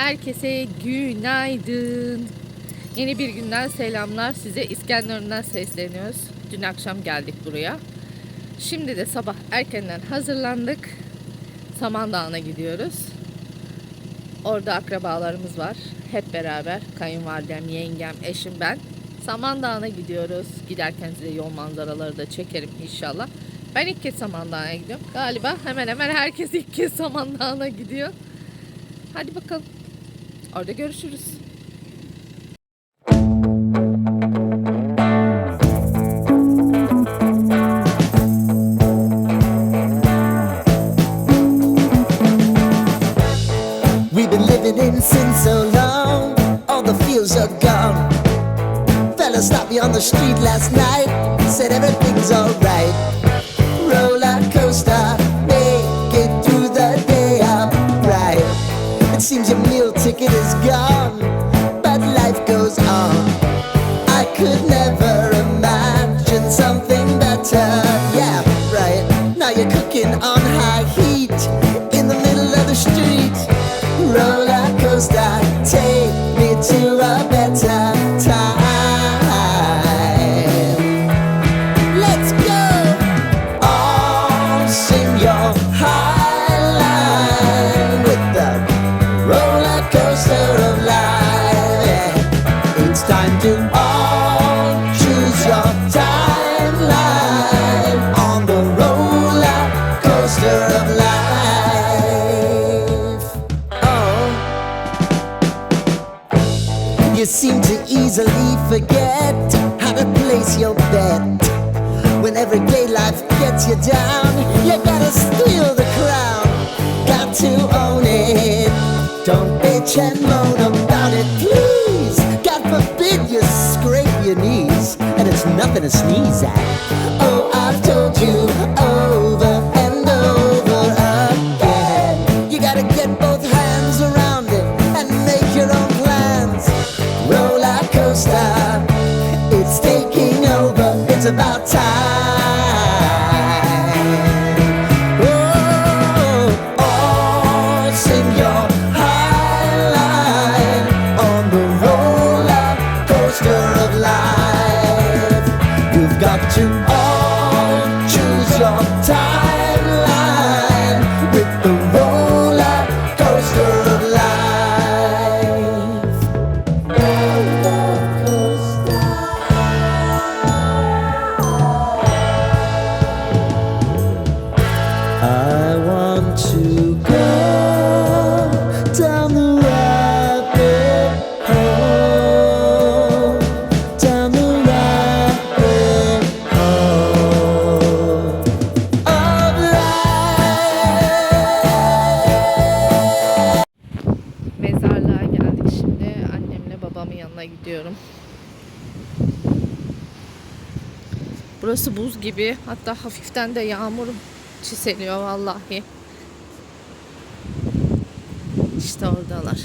Herkese günaydın. Yeni bir günden selamlar. Size İskenderun'dan sesleniyoruz. Dün akşam geldik buraya. Şimdi de sabah erkenden hazırlandık. Samandağ'ına gidiyoruz. Orada akrabalarımız var. Hep beraber kayınvalidem, yengem, eşim ben. Samandağ'ına gidiyoruz. Giderken size yol manzaraları da çekerim inşallah. Ben ilk kez Samandağ'a gidiyorum. Galiba hemen hemen herkes ilk kez Samandağ'a gidiyor. Hadi bakalım. Orada görüşürüz. We've been living in sin so long, all the fields are gone. Fella stopped me on the street last night, said everything's alright. Roller coaster, down, you gotta steal the crown. Got to own it. Don't bitch and moan about it, please. God forbid you scrape your knees, and it's nothing to sneeze at. Gibi. Hatta hafiften de yağmur çiseliyor vallahi. İşte oradalar.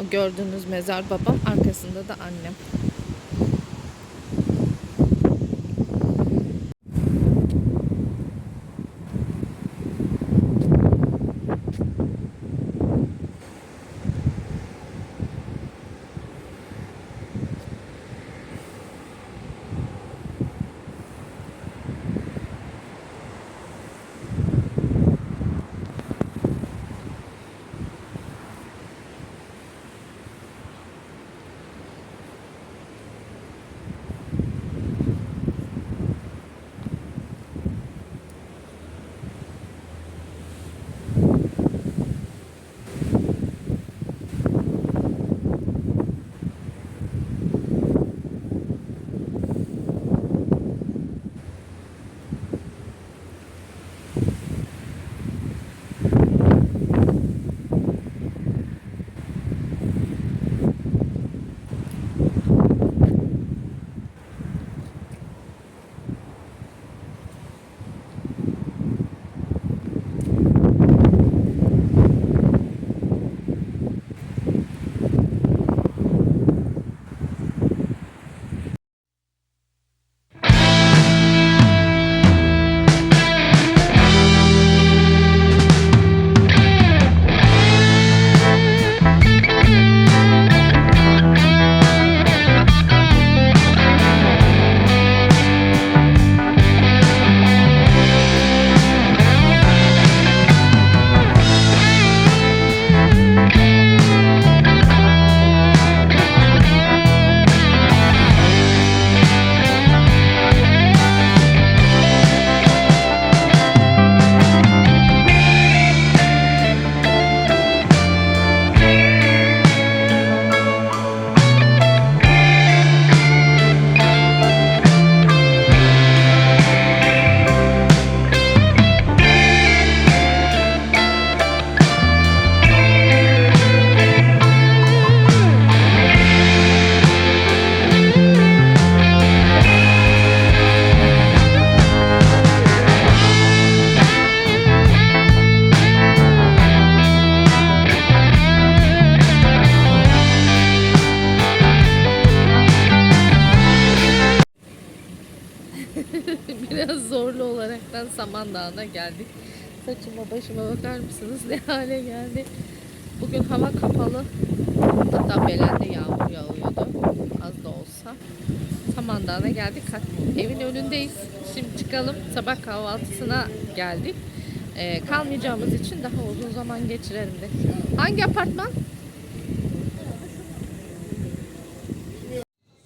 O gördüğünüz mezar babam, arkasında da annem. Başıma bakar mısınız ne hale geldi. Bugün hava kapalı. Hatta belende yağmur yağıyordu. Az da olsa. Samandağ'ına geldik. Evin önündeyiz. Şimdi çıkalım. Sabah kahvaltısına geldik. Ee, kalmayacağımız için daha uzun zaman geçirelim de. Hangi apartman?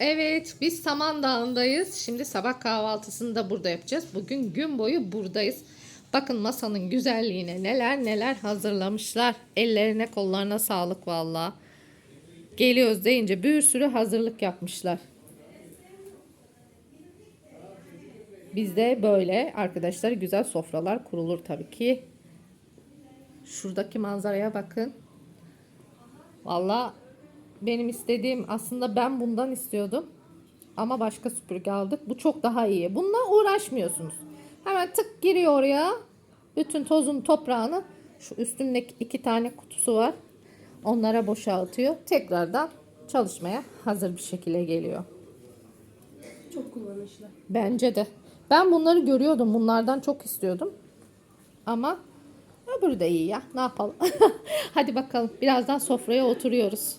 Evet, biz Samandağ'ındayız. Şimdi sabah kahvaltısını da burada yapacağız. Bugün gün boyu buradayız. Bakın masanın güzelliğine neler neler hazırlamışlar. Ellerine kollarına sağlık valla. Geliyoruz deyince bir sürü hazırlık yapmışlar. Bizde böyle arkadaşlar güzel sofralar kurulur tabii ki. Şuradaki manzaraya bakın. Valla benim istediğim aslında ben bundan istiyordum. Ama başka süpürge aldık. Bu çok daha iyi. Bununla uğraşmıyorsunuz. Hemen tık giriyor oraya. Bütün tozun toprağını şu üstündeki iki tane kutusu var. Onlara boşaltıyor. Tekrardan çalışmaya hazır bir şekilde geliyor. Çok kullanışlı. Bence de. Ben bunları görüyordum. Bunlardan çok istiyordum. Ama öbürü de iyi ya. Ne yapalım? Hadi bakalım. Birazdan sofraya oturuyoruz.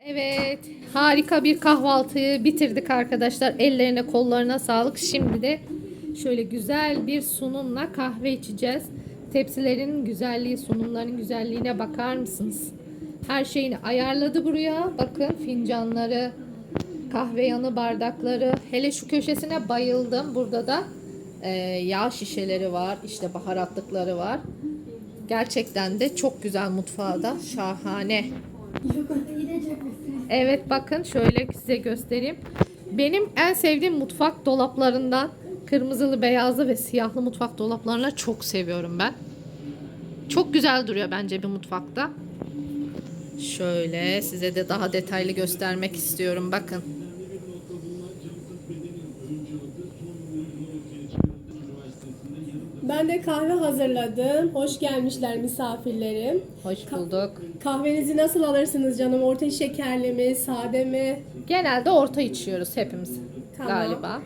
Evet. Harika bir kahvaltıyı bitirdik arkadaşlar. Ellerine kollarına sağlık. Şimdi de şöyle güzel bir sunumla kahve içeceğiz. Tepsilerin güzelliği, sunumların güzelliğine bakar mısınız? Her şeyini ayarladı buraya. Bakın fincanları, kahve yanı bardakları. Hele şu köşesine bayıldım. Burada da e, yağ şişeleri var. İşte baharatlıkları var. Gerçekten de çok güzel mutfağı da. Şahane. Evet bakın şöyle size göstereyim. Benim en sevdiğim mutfak dolaplarından kırmızılı, beyazlı ve siyahlı mutfak dolaplarını çok seviyorum ben. Çok güzel duruyor bence bir mutfakta. Şöyle size de daha detaylı göstermek istiyorum. Bakın. Ben de kahve hazırladım. Hoş gelmişler misafirlerim. Hoş bulduk. Kahvenizi nasıl alırsınız canım? Orta şekerli mi, sade mi? Genelde orta içiyoruz hepimiz Tamam. galiba.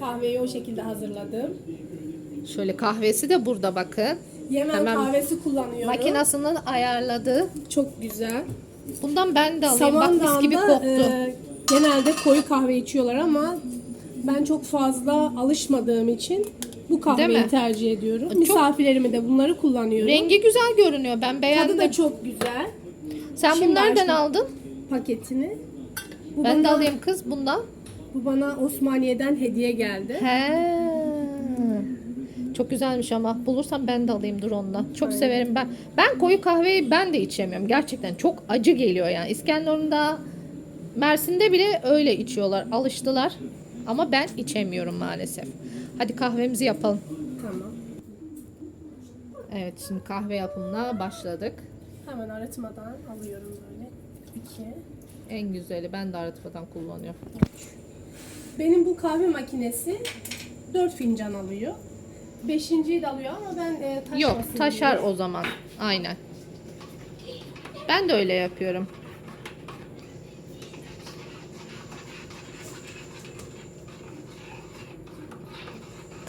Kahveyi o şekilde hazırladım. Şöyle kahvesi de burada bakın. Yemen Hemen kahvesi kullanıyorum. Makinasının ayarladığı. çok güzel. Bundan ben de alayım. Bak mis gibi koktu. e, genelde koyu kahve içiyorlar ama ben çok fazla alışmadığım için bu kahveyi tercih ediyorum. Çok- Misafirlerime de bunları kullanıyorum. Rengi güzel görünüyor. Ben Tadı beğendim. da çok güzel. Sen Şimdi bunu nereden aldın? Paketini. Bu Ben de bana- alayım kız bundan. Bu bana Osmaniye'den hediye geldi. He. Çok güzelmiş ama bulursam ben de alayım dur ondan. Çok Aynen. severim ben. Ben koyu kahveyi ben de içemiyorum. Gerçekten çok acı geliyor yani. İskenderun'da Mersin'de bile öyle içiyorlar. Alıştılar. Ama ben içemiyorum maalesef. Hadi kahvemizi yapalım. Tamam. Evet şimdi kahve yapımına başladık. Hemen arıtmadan alıyorum böyle. İki. En güzeli ben de arıtmadan kullanıyorum. Benim bu kahve makinesi 4 fincan alıyor. Beşinciyi de alıyor ama ben e, taşmasın Yok taşar diye. o zaman. Aynen. Ben de öyle yapıyorum.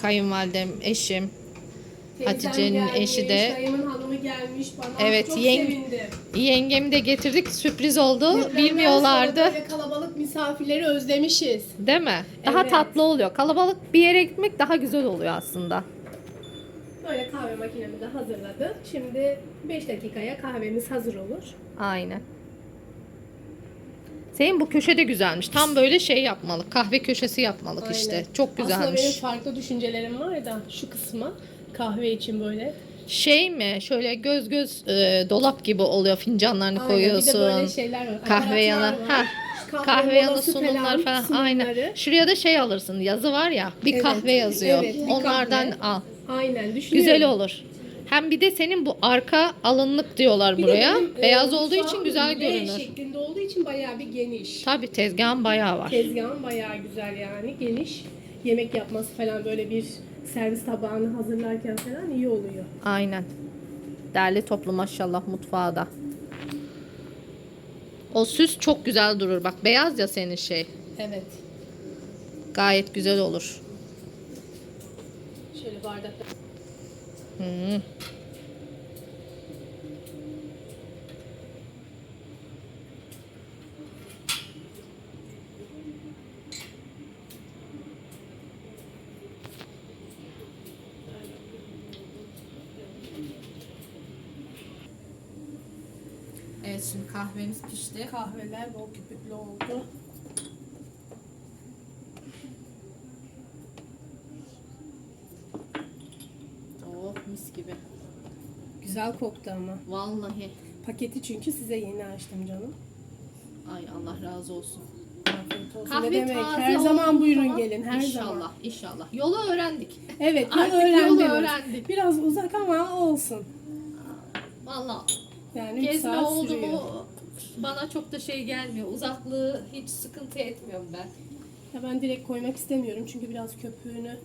Kayınvalidem, eşim. Teyzem Hatice'nin gelmiş, eşi de- Dayımın hanımı gelmiş bana. Evet, Çok yeng- sevindim. Yengemi de getirdik. Sürpriz oldu. Depremden Bilmiyorlardı. Böyle kalabalık misafirleri özlemişiz. Değil mi? Daha Evet. tatlı oluyor. Kalabalık bir yere gitmek daha güzel oluyor aslında. Böyle kahve makinemi de hazırladım. Şimdi 5 dakikaya kahvemiz hazır olur. Aynen. Senin bu köşe de güzelmiş. Tam böyle şey yapmalık. Kahve köşesi yapmalık Aynen. işte. Çok Aslında benim güzelmiş. farklı düşüncelerim var da şu kısma kahve için böyle. Şey mi? Şöyle göz göz e, dolap gibi oluyor. Fincanlarını Aynen, koyuyorsun. Bir de böyle şeyler var. kahve yanı. aparatlar var. Ha. Kahve yanı molası sunumlar falan. sunumları. Aynen. Şuraya da şey alırsın. Yazı var ya. Bir Evet, kahve yazıyor. evet, bir Onlardan kahve. al. Aynen düşünüyorum. Güzel olur. Hem bir de senin bu arka alınlık diyorlar Bir buraya. benim, e, Beyaz olduğu için güzel görünür. şeklinde olduğu için bayağı bir geniş. Tabii tezgahın bayağı var. Tezgahım bayağı güzel yani geniş. Yemek yapması falan böyle bir servis tabağını hazırlarken falan iyi oluyor. Aynen. Derli toplu maşallah mutfağı da. O süs çok güzel durur. Bak beyaz ya senin şey. Evet. Gayet güzel olur. Şöyle bardakta. Hmm. Kahvemiz pişti. Kahveler bol köpüklü oldu. Oh mis gibi. Güzel koktu ama. Vallahi. Paketi çünkü size yeni açtım canım. Ay Allah razı olsun. Afiyet olsun. Kahve ne demek? taze Her olduğu zaman buyurun zaman gelin. Her inşallah, zaman. inşallah. Yolu öğrendik. Evet, yol Artık yolu öğrendik. Biraz uzak ama olsun. Vallahi Yani 3 gezme saat oldu sürüyor. mu bana çok da şey gelmiyor. Uzaklığı hiç sıkıntı etmiyorum ben. Ya ben direkt koymak istemiyorum çünkü biraz köpüğünü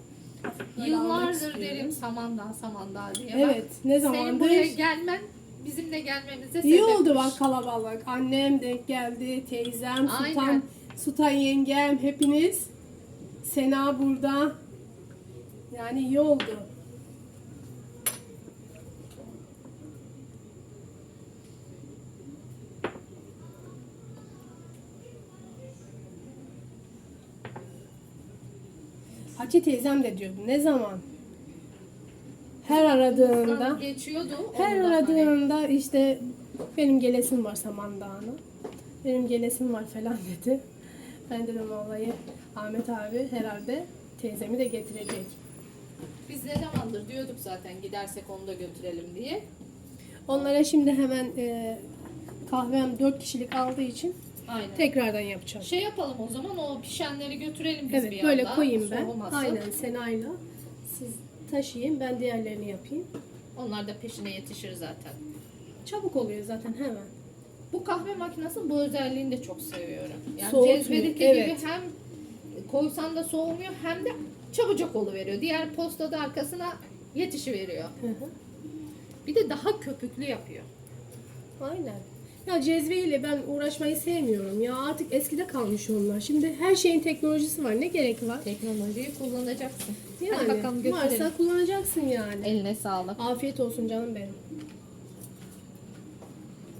Yıllardır derim Samandağ Samandağ diye. Bak, Evet, ne Senin zamandır? buraya gelmen bizim de gelmemize İyi oldu bak kalabalık. Annem denk geldi, teyzem, Sultan. Sultan yengem, hepiniz. Sena burada. Yani iyi oldu. Hacı teyzem de diyordu. Ne zaman? Her aradığında. geçiyordu. Her onu da hani- aradığında işte benim gelesim var Samandağ'ına. Benim gelesim var falan dedi. Ben dedim vallahi Ahmet abi herhalde teyzemi de getirecek. Biz ne zamandır diyorduk zaten gidersek onu da götürelim diye. Onlara şimdi hemen e, kahvem 4 kişilik aldığı için Aynen. tekrardan yapacağım. Şey yapalım o zaman o pişenleri götürelim biz Evet bir böyle koyayım ben. Soğumasın. Aynen Sena'yla. Siz taşıyın ben diğerlerini yapayım. Onlar da peşine yetişir zaten. Çabuk oluyor zaten hemen. Bu kahve makinesi bu özelliğini de çok seviyorum. Yani Soğutmuyor, cezvedeki evet. gibi hem koysan da soğumuyor hem de çabucak oluveriyor. Diğer postada arkasına yetişiveriyor. Hı hı. Bir de daha köpüklü yapıyor. Aynen. Ya cezveyle ben uğraşmayı sevmiyorum ya artık eskide kalmış onlar. Şimdi her şeyin teknolojisi var ne gerek var? Teknolojiyi kullanacaksın. Hadi Yani bakalım götürelim. varsa kullanacaksın yani. Eline sağlık. Afiyet olsun canım benim.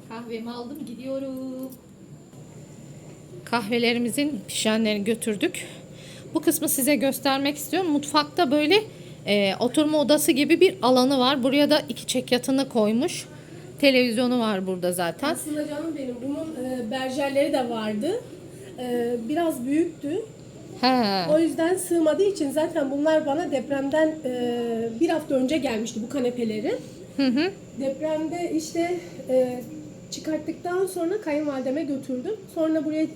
Kahvemi aldım gidiyorum. Kahvelerimizin pişenlerini götürdük. Bu kısmı size göstermek istiyorum. Mutfakta böyle e, oturma odası gibi bir alanı var. Buraya da iki çekyatını koymuş. Televizyonu var burada zaten. Aslında canım benim bunun e, berjerleri de vardı. E, biraz büyüktü. He. O yüzden sığmadığı için zaten bunlar bana depremden e, bir hafta önce gelmişti bu kanepeleri. Hı hı. Depremde işte e, çıkarttıktan sonra kayınvalideme götürdüm. Sonra buraya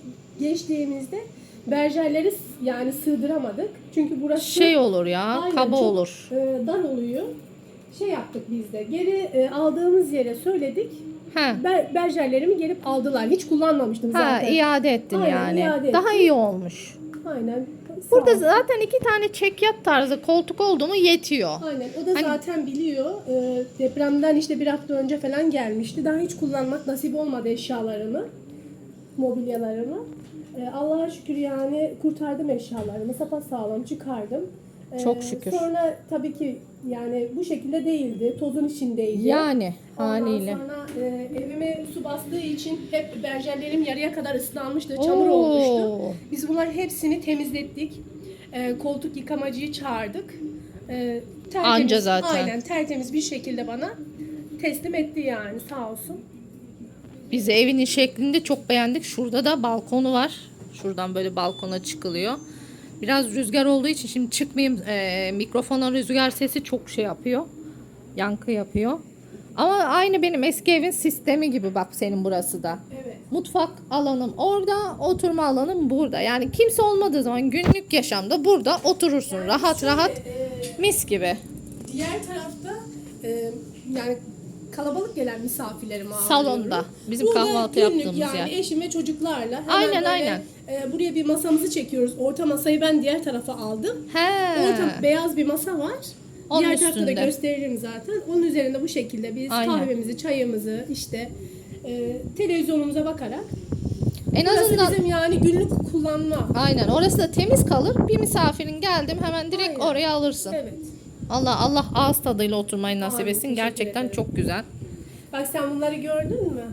geçtiğimizde berjerleri yani sığdıramadık. Çünkü burası Şey olur ya, Aynen, kaba çok, olur. e, dar oluyor. Şey yaptık biz de. Geri e, aldığımız yere söyledik. He. Ber, berjerlerimi gelip aldılar. Hiç kullanmamıştım Ha, zaten. iade ettin Aynen, yani. iade Daha ettim. iyi olmuş. Aynen. Sağ Burada ol. zaten iki tane çekyat tarzı koltuk oldu mu yetiyor. Aynen. O da Hani- zaten biliyor. E, depremden işte bir hafta önce falan gelmişti. Daha hiç kullanmak nasip olmadı eşyalarımı. Mobilyalarımı. E, Allah'a şükür yani kurtardım eşyalarımı. Sapasağlam çıkardım. Çok şükür. Sonra tabii ki yani bu şekilde değildi. Tozun içindeydi. Yani Ondan haliyle. sonra e, evime su bastığı için hep berjerlerim yarıya kadar ıslanmıştı, çamur olmuştu. Oo. Biz bunların hepsini temizlettik. E, koltuk yıkamacıyı çağırdık. E, tertemiz, Anca zaten. Aynen tertemiz bir şekilde bana teslim etti yani sağ olsun. Biz evinin şeklinde çok beğendik. Şurada da balkonu var. Şuradan böyle balkona çıkılıyor. Biraz rüzgar olduğu için şimdi çıkmayayım. Ee, mikrofona rüzgar sesi çok şey yapıyor. Yankı yapıyor. Ama aynı benim eski evin sistemi gibi bak senin burası da. Evet. Mutfak alanım orada, oturma alanım burada. Yani kimse olmadığı zaman günlük yaşamda burada oturursun rahat Şöyle, rahat e, mis gibi. diğer tarafta e, yani kalabalık gelen misafirlerimi ağırlıyorum. Salonda. Bizim Burada kahvaltı günlük yaptığımız yani yer. eşim ve çocuklarla hemen Aynen, aynen. E, buraya bir masamızı çekiyoruz. Orta masayı ben diğer tarafa aldım. He. Orta beyaz bir masa var. Onun diğer tarafta da gösteririm zaten. Onun üzerinde bu şekilde biz Aynen. kahvemizi, çayımızı işte e, televizyonumuza bakarak En Burası azından bizim yani günlük kullanma. Aynen orası da temiz kalır. Bir misafirin geldim hemen direkt Aynen. oraya alırsın. Evet. Allah Allah ağız tadıyla oturmayı nasip Amin, etsin. Gerçekten ederim. çok güzel. Bak sen bunları gördün mü?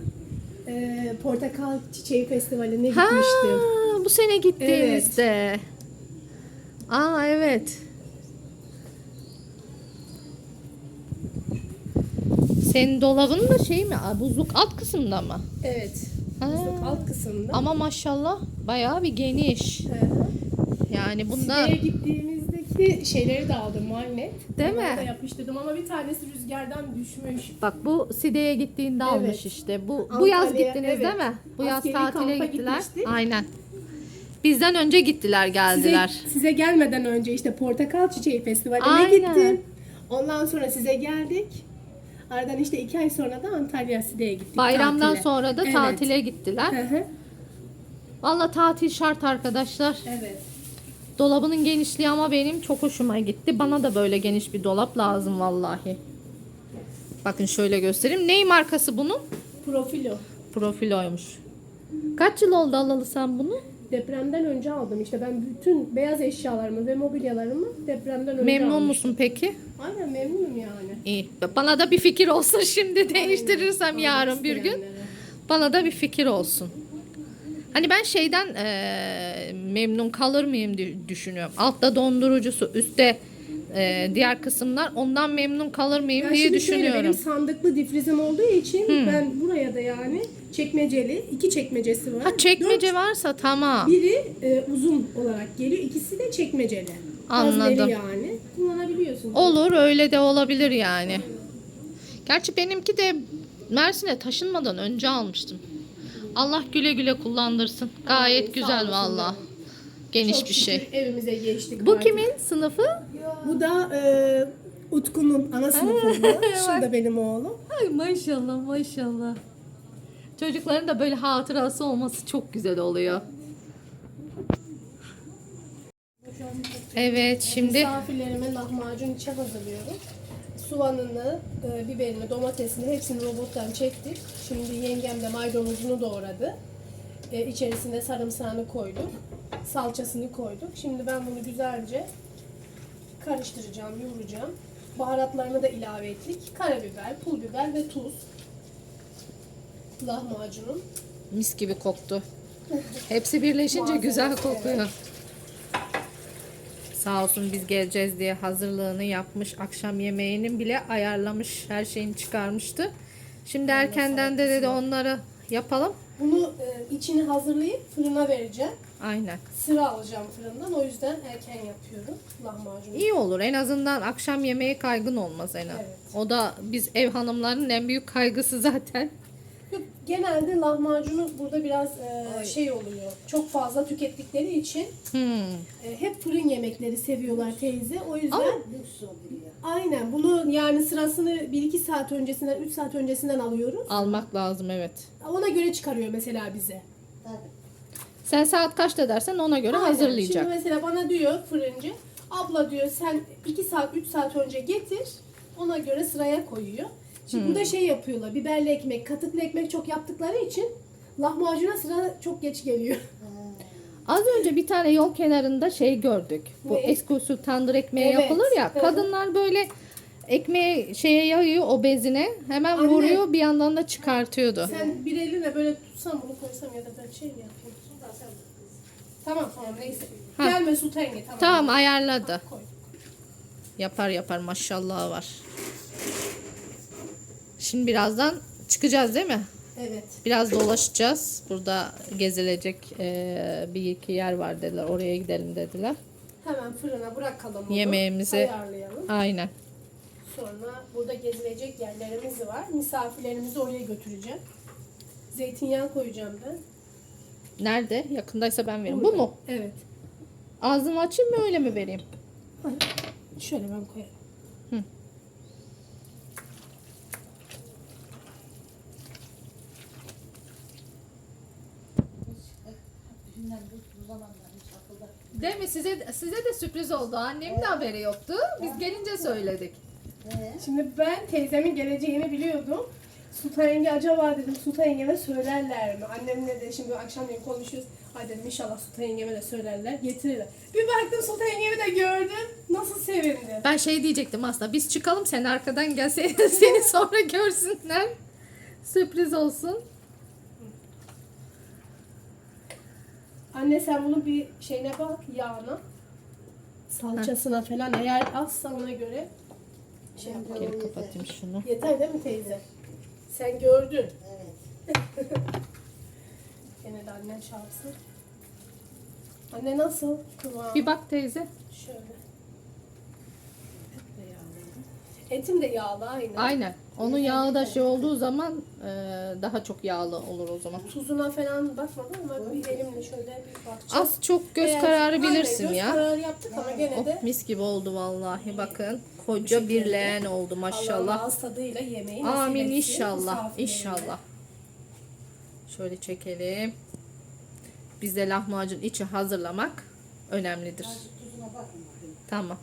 Ee, Portakal Çiçeği Festivali'ne Ha, gitmiştim. Bu sene gittiğimizde. Aa evet. Senin dolabın da şey mi? Buzluk alt kısımda mı? Evet. Ha. Buzluk alt kısımda. Ama maşallah bayağı bir geniş. Hı hı. Yani bunda Side'ye gittiğimizdeki şeyleri de aldım magnet. Değil Onları mi? da yapıştırdım ama bir tanesi rüzgardan düşmüş. bak bu Side'ye gittiğinde Evet. almış işte. Bu bu yaz gittiniz evet. değil mi? Bu yaz Askeri tatile kampa gittiler. gitmiştik. Aynen. Bizden önce gittiler, Size, geldiler. size gelmeden önce işte Portakal Çiçeği Festivali'ne Aynen. gittim. Ondan sonra size geldik. Aradan işte iki ay sonra da Antalya Side'ye gittik Bayramdan tatile. sonra da Evet. tatile gittiler. Hı hı. Valla tatil şart arkadaşlar. Evet. Dolabının genişliği ama benim çok hoşuma gitti. Bana da böyle geniş bir dolap lazım vallahi. Bakın şöyle göstereyim. Ney markası bunun? Profilo. Profiloymuş. Kaç yıl oldu alalı sen bunu? Depremden önce aldım işte ben bütün beyaz eşyalarımı ve mobilyalarımı depremden önce Memnun almıştım. musun peki? Aynen memnunum yani. İyi. Bana da bir fikir olsun şimdi değiştirirsem Almak yarın bir gün. Bana da bir fikir olsun. Hani ben şeyden eee, memnun kalır mıyım dü- düşünüyorum. Altta dondurucusu, üstte eee, diğer kısımlar ondan memnun kalır mıyım Ya diye şimdi şöyle, düşünüyorum. benim sandıklı difrizim olduğu için ben buraya da yani çekmeceli iki çekmecesi var. Ha çekmece Dört- varsa tamam. biri e, uzun olarak geliyor. ikisi de çekmeceli. Anladım. Yani. Kullanabiliyorsun. Olur öyle de olabilir yani. Gerçi benimki de Mersin'e taşınmadan önce almıştım. Allah güle güle kullandırsın. Gayet sağ güzel olasın valla. Çok Geniş bir şükür şey. Evimize geçtik. Bu artık. kimin sınıfı? Bu da e, Utku'nun ana sınıfında. Şu da benim oğlum. Ay maşallah maşallah. Çocukların da böyle hatırası olması çok güzel oluyor. Evet şimdi Misafirlerime lahmacun içe hazırlıyorum. Soğanını, e, biberini, domatesini hepsini robottan çektik. Şimdi yengem de maydanozunu doğradı. E, içerisine sarımsağını koyduk. Salçasını koyduk. Şimdi ben bunu güzelce karıştıracağım, yoğuracağım. Baharatlarını da ilave ettik. Karabiber, pul biber ve tuz. Lahmacunun. mis gibi koktu. Hepsi birleşince güzel kokuyor. evet. Sağ olsun biz geleceğiz diye hazırlığını yapmış. Akşam yemeğinin bile ayarlamış. Her şeyini çıkarmıştı. Şimdi erkenden de dedi onları yapalım. Bunu e, içini hazırlayıp fırına vereceğim. Aynen. Sıra alacağım fırından. O yüzden erken yapıyorum lahmacunu. İyi olur. En azından akşam yemeği kaygın olmaz en az. Evet. O da biz ev hanımlarının en büyük kaygısı zaten. Yok, Genelde lahmacunu burada biraz e, şey oluyor. Çok fazla tükettikleri için Hmm. e, hep fırın yemekleri seviyorlar teyze. O yüzden Ama- aynen bunu yani sırasını 1-2 saat öncesinden 3 saat öncesinden alıyoruz. Almak lazım evet. Ona göre çıkarıyor mesela bize. Sen saat kaçta dersen ona göre Aynen. hazırlayacak. Şimdi mesela bana diyor fırıncı abla diyor sen 2 saat 3 saat önce getir ona göre sıraya koyuyor. Şimdi Hmm. burada şey yapıyorlar biberli ekmek katıklı ekmek çok yaptıkları için lahmacuna sıra çok geç geliyor. Az önce bir tane yol kenarında şey gördük. Bu Ne? eksklusif tandır ekmeği Evet. yapılır ya. Kadınlar böyle ekmeği şeye yayıyor o bezine. Hemen Anne. vuruyor bir yandan da çıkartıyordu. Sen bir elinle böyle tutsam bunu koysam ya da ben şey mi yapayım? Tamam tamam neyse. Ha. Gelme su tenge tamam. Tamam ayarladı. Koy. Yapar yapar maşallah var. Şimdi birazdan çıkacağız değil mi? Evet. Biraz dolaşacağız. Burada gezilecek eee, bir iki yer var dediler. Oraya gidelim dediler. Hemen fırına bırakalım bunu. Yemeğimizi- Ayarlayalım. Aynen. Sonra burada gezilecek yerlerimiz var. Misafirlerimizi oraya götüreceğim. Zeytinyağı koyacağım ben. Nerede? Yakındaysa ben veririm. Bu mu? Evet. Ağzını açayım mı öyle mi vereyim? Hayır. Şöyle ben koyarım. Hı. Değil mi? Size size de sürpriz oldu. Annemin de haberi yoktu. Biz gelince söyledik. Şimdi ben teyzemin geleceğini biliyordum. Sultan yenge acaba dedim Sultan yengeme söylerler mi? Annemle de şimdi akşamleyin konuşuyoruz. Ay dedim inşallah Sultan yengeme de söylerler. Getirirler. Bir baktım Sultan yengemi de gördüm. Nasıl sevindim. Ben şey diyecektim aslında biz çıkalım sen arkadan gel seni, seni sonra görsünler. Sürpriz olsun. Anne sen bunun bir şeyine bak yağına. Salçasına falan eğer azsa ona göre şey yapalım. Kapatayım şunu. Yeter değil mi teyze? Sen gördün. Evet. Gene de annem şahsı. Anne nasıl? Kıvam. Bir bak teyze. Şöyle. Etim de yağlı aynı. Aynen. Onun yağı da şey olduğu zaman e, daha çok yağlı olur o zaman. Tuzuna falan bakmadım ama bir elimle şöyle bir bakacağım. Az çok göz Eğer- kararı Aynen, bilirsin göz ya. kararı yaptık ama gene de Oh mis gibi oldu vallahi bakın. Koca bir leğen oldu maşallah. tadıyla yemeği Amin inşallah. inşallah. Şöyle çekelim. Bizde lahmacun içi hazırlamak önemlidir. Tamam.